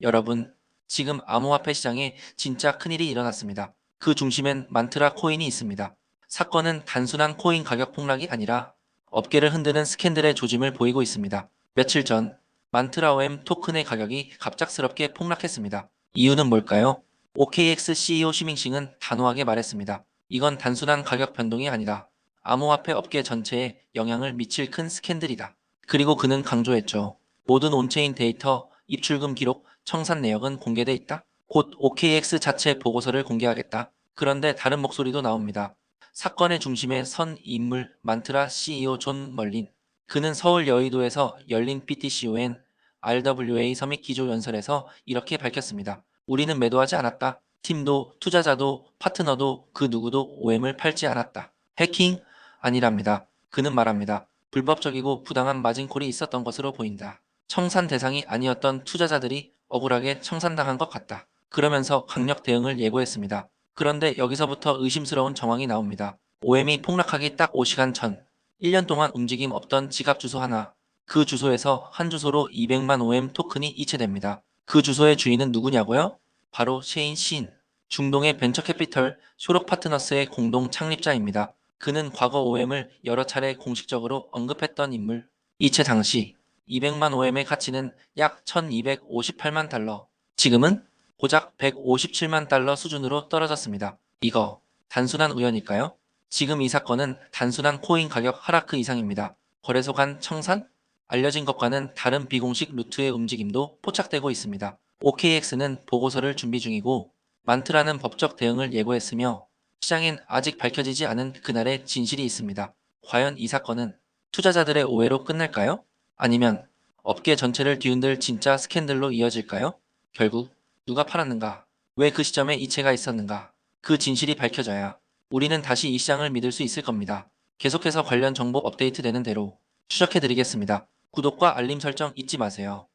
여러분, 지금 암호화폐 시장에 진짜 큰일이 일어났습니다. 그 중심엔 만트라 코인이 있습니다. 사건은 단순한 코인 가격 폭락이 아니라 업계를 흔드는 스캔들의 조짐을 보이고 있습니다. 며칠 전 만트라 OM 토큰의 가격이 갑작스럽게 폭락했습니다. 이유는 뭘까요? OKX CEO 시밍싱은 단호하게 말했습니다. 이건 단순한 가격 변동이 아니라 암호화폐 업계 전체에 영향을 미칠 큰 스캔들이다. 그리고 그는 강조했죠. 모든 온체인 데이터, 입출금 기록, 청산 내역은 공개돼 있다. 곧 OKX 자체 보고서를 공개하겠다. 그런데 다른 목소리도 나옵니다. 사건의 중심에 선 인물 만트라 CEO 존 멀린. 그는 서울 여의도에서 열린 PTCON RWA 서밋 기조 연설에서 이렇게 밝혔습니다. 우리는 매도하지 않았다. 팀도 투자자도 파트너도 그 누구도 OM을 팔지 않았다. 해킹? 아니랍니다. 그는 말합니다. 불법적이고 부당한 마진콜이 있었던 것으로 보인다. 청산 대상이 아니었던 투자자들이 억울하게 청산당한 것 같다. 그러면서 강력 대응을 예고했습니다. 그런데 여기서부터 의심스러운 정황이 나옵니다. OM이 폭락하기 딱 5시간 전, 1년 동안 움직임 없던 지갑 주소 하나. 그 주소에서 한 주소로 200만 OM 토큰이 이체됩니다. 그 주소의 주인은 누구냐고요? 바로 셰인 신. 중동의 벤처 캐피털 쇼록 파트너스의 공동 창립자입니다. 그는 과거 OM을 여러 차례 공식적으로 언급했던 인물. 이체 당시 200만 OM의 가치는 약 1258만 달러. 지금은 고작 157만 달러 수준으로 떨어졌습니다. 이거 단순한 우연일까요? 지금 이 사건은 단순한 코인 가격 하락 이상입니다. 거래소 간 청산? 알려진 것과는 다른 비공식 루트의 움직임도 포착되고 있습니다. OKX는 보고서를 준비 중이고 만트라는 법적 대응을 예고했으며 시장엔 아직 밝혀지지 않은 그날의 진실이 있습니다. 과연 이 사건은 투자자들의 오해로 끝날까요? 아니면 업계 전체를 뒤흔들 진짜 스캔들로 이어질까요? 결국 누가 팔았는가? 왜 그 시점에 이체가 있었는가? 그 진실이 밝혀져야 우리는 다시 이 시장을 믿을 수 있을 겁니다. 계속해서 관련 정보 업데이트 되는 대로 추적해드리겠습니다. 구독과 알림 설정 잊지 마세요.